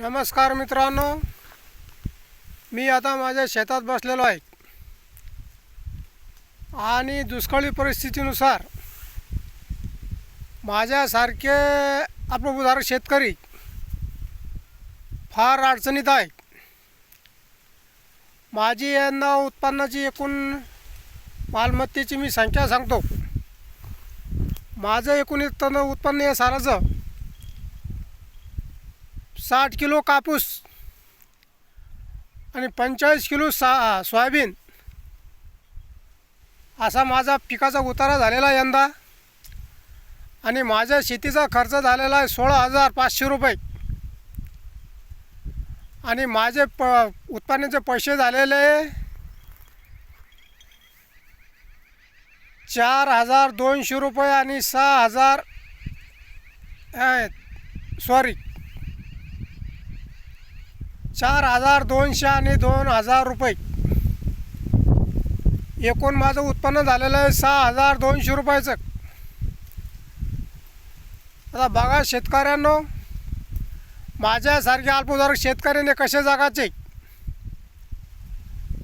नमस्कार मित्रांनो. मी आता माझ्या शेतात बसलेलो आहे. आणि दुष्काळी परिस्थितीनुसार माझ्यासारखे अल्पभूधारक शेतकरी फार अडचणीत आहे. माझी यांना उत्पन्नाची एकूण मालमत्तेची मी संख्या सांगतो. माझं एकूण उत्पन्न उत्पन्न आहे साराचं साठ किलो कापूस आणि पंचेचाळीस किलो सा सोयाबीन. असा माझा पिकाचा उतारा झालेला आहे यंदा. आणि माझ्या शेतीचा खर्च झालेला आहे सोळा हजार पाचशे रुपये. आणि माझे प उत्पन्नाचे पैसे झालेले चार हजार दोनशे रुपये आणि सहा हजार सॉरी चार हजार दोनशे आणि दोन हजार रुपये. एकूण माझं उत्पन्न झालेलं आहे सहा हजार दोनशे रुपयाचं. आता बघा शेतकऱ्यांनो माझ्यासारख्या अल्पधारक शेतकऱ्याने कसे जगायचे?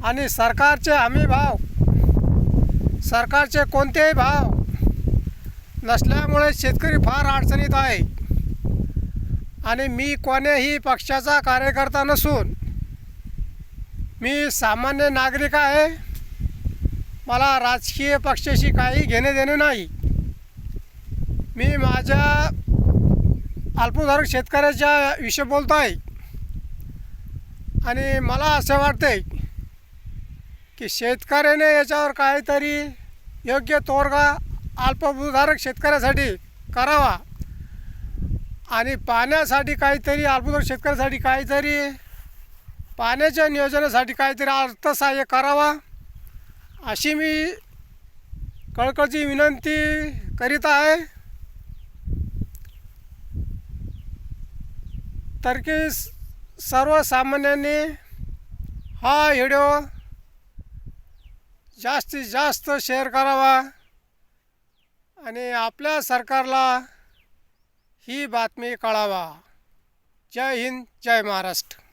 आणि सरकारचे हमी भाव सरकारचे कोणतेही भाव नसल्यामुळे शेतकरी फार अडचणीत आहे. आणि मी कोण्याही पक्षाचा कार्यकर्ता नसून मी सामान्य नागरिक आहे. मला राजकीय पक्षाशी काही घेणे देणे नाही. मी माझ्या अल्पधारक शेतकऱ्याच्या विषयी बोलतो आहे. आणि मला असं वाटते की शेतकऱ्याने याच्यावर काहीतरी योग्य तोडगा अल्पभूधारक शेतकऱ्यासाठी करावा. आणि पाण्यासाठी काहीतरी अल्पदर शेतकऱ्यासाठी काहीतरी पाण्याच्या नियोजनासाठी काहीतरी अर्थसहाय्य करावा अशी मी कळकळची विनंती करीत आहे. तर की सर्वसामान्यांनी हा व्हिडिओ जास्तीत जास्त शेअर करावा आणि आपल्या सरकारला ही बातमी कळावा. जय हिंद जय महाराष्ट्र.